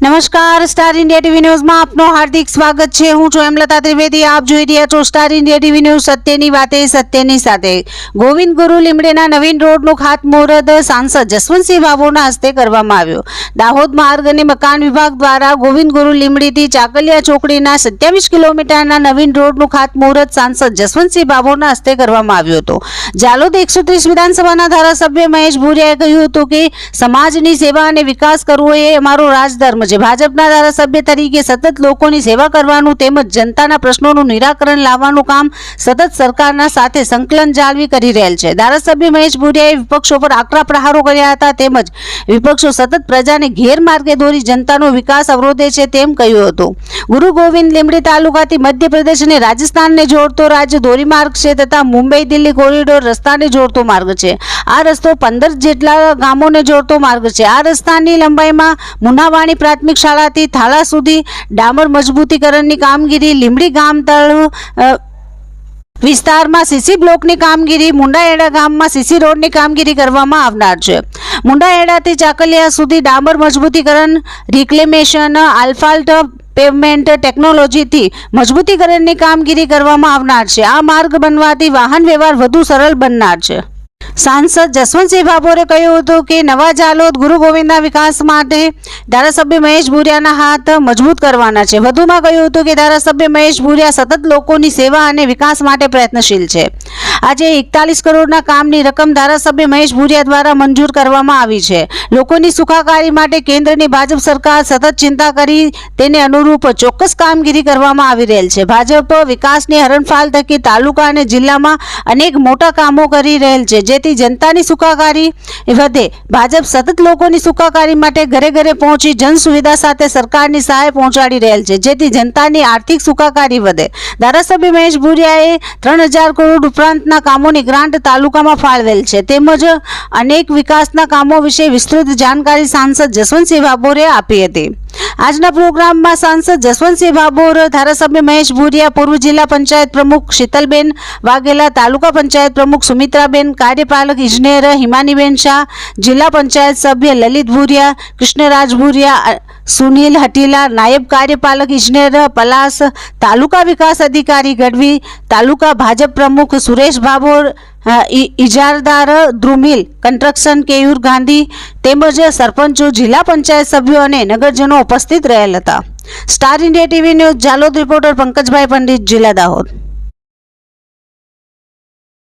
નમસ્કાર, star India TV ન્યૂઝમાં આપનો હાર્દિક સ્વાગત છે. હું છું હેમલતા ત્રિવેદી. આપ જોઈ રહ્યા છો સ્ટાર ઇન્ડિયા ટીવી ન્યૂઝ સત્યની વાતે, સત્યની સાથે. ગોવિંદ ગુરુ લીમડેના નવીન રોડનું ખાતમુહૂર્ત સાંસદ જસવંતસિંહ બાબુના હસ્તે કરવામાં આવ્યું. દાહોદ માર્ગ અને મકાન વિભાગ દ્વારા ગોવિંદ ગુરુ લીમડીથી ચાકલિયા ચોકડીના સત્યાવીસ કિલોમીટરના નવીન રોડનું ખાતમુહૂર્ત સાંસદ જસવંતસિંહ બાબુના હસ્તે કરવામાં આવ્યું હતું. જાલોદ એકસો ત્રીસ વિધાનસભાના ધારાસભ્ય મહેશ ભુરિયાએ કહ્યું હતું કે, સમાજની સેવા અને વિકાસ કરવો એ અમારો રાજધર્મ છે ભાજપના ધારાસભ્ય તરીકે સતત લોકોની સેવા કરવાનું તેમજ જનતાના પ્રશ્નોનું નિરાકરણ લાવવાનું કામ સતત સરકારના સાથે સંકલન જાળવી કરી રહેલ છે. ધારાસભ્ય મહેશ ભુરિયાએ વિપક્ષો પર આકરા પ્રહારો કર્યા હતા તેમજ વિપક્ષો સતત પ્રજાને ગેરમાર્ગે દોરી જનતાનો વિકાસ અવરોધે છે તેમ કહ્યું હતું. ગુરુ ગોવિંદ લીમડી તાલુકાથી મધ્યપ્રદેશ અને રાજસ્થાનને જોડતો રાજ્ય ધોરીમાર્ગ છે તથા મુંબઈ દિલ્હી કોરિડોર રસ્તાને જોડતો માર્ગ છે. આ રસ્તો પંદર જેટલા ગામોને જોડતો માર્ગ છે. આ રસ્તાની લંબાઈમાં મુનાવાણી પ્રાથમિક શાળાથી થાલા સુધી ડામર મજબૂતીકરણની કામગીરી લીમડી ગામ તળ વિસ્તારમાં સીસી બ્લોકની કામગીરી મુંડાએડા ગામમાં સીસી રોડની કામગીરી કરવામાં આવનાર છે. મુંડાએડાથી ચાકલિયા સુધી ડામર મજબૂતીકરણ, રિક્લેમેશન, આલ્ફાલ્ટ પેવમેન્ટ ટેકનોલોજીથી મજબૂતીકરણની કામગીરી કરવામાં આવનાર છે. આ માર્ગ બનવાથી વાહન વ્યવહાર વધુ સરળ બનનાર છે. સાંસદ જસવંતસિંહ ભાભોરે કહ્યું હતું કે નવા જાલોદ ગુરુ ગોવિંદના વિકાસ માટે ધારાસભ્ય મહેશ ભુરિયાના હાથ મજબૂત કરવાના છે. વધુમાં કહ્યું હતું કે ધારાસભ્ય મહેશ ભુરિયા સતત લોકોની સેવા અને વિકાસ માટે પ્રયત્નશીલ છે. આજે એકતાલીસ કરોડના કામની રકમ ધારાસભ્ય મહેશ ભુરિયા દ્વારા મંજૂર કરવામાં આવી છે. લોકોની સુખાકારી માટે કેન્દ્રની ભાજપ સરકાર સતત ચિંતા કરી તેને અનુરૂપ ચોક્કસ કામગીરી કરવામાં આવી રહેલ છે. ભાજપ વિકાસની હરણફાળ થકી તાલુકા અને જિલ્લામાં અનેક મોટા કામો કરી રહેલ છે. જેથી જનતાની સુખાકારી વધે. ભાજપ સતત લોકોની સુખાકારી માટે ઘરે ઘરે પહોંચી જન સુવિધા સાથે સરકારની સહાય પહોંચાડી રહેલ છે, જેથી જનતાની આર્થિક સુખાકારી વધે. ધારાસભ્ય મહેશ ભુરિયાએ ત્રણ હજાર કરોડ ઉપરાંતના કામોની ગ્રાન્ટ તાલુકામાં ફાળવેલ છે. તેમજ અનેક વિકાસના કામો વિશે વિસ્તૃત જાણકારી સાંસદ જસવંતસિંહ ભાભોરે આપી હતી. આજના પ્રોગ્રામમાં સાંસદ જસવંતસિંહ ભાભોર, ધારાસભ્ય મહેશ ભુરિયા, પૂર્વ જિલ્લા પંચાયત પ્રમુખ શીતલબેન વાઘેલા, તાલુકા પંચાયત પ્રમુખ સુમિત્રાબેન, કાર્યપાલક ઇજનેર હિમાનીબેન શાહ, જિલ્લા પંચાયત સભ્ય લલિત ભુરિયા, કૃષ્ણરાજ ભુરિયા સુનિલ હટીલા, નાયબ કાર્યપાલક ઇજનેર પલાસ, તાલુકા વિકાસ અધિકારી ગઢવી, તાલુકા ભાજપ પ્રમુખ સુરેશ ભાભોર ઇજારદાર ધ્રુમિલ, કન્સ્ટ્રક્શન કેયુર ગાંધી તેમજ સરપંચો, જિલ્લા પંચાયત સભ્યો અને નગરજનો ઉપસ્થિત રહેલ હતા. Star India TV news, Jhalod reporter Pankajbhai Pandit, જિલ્લા દાહોદ.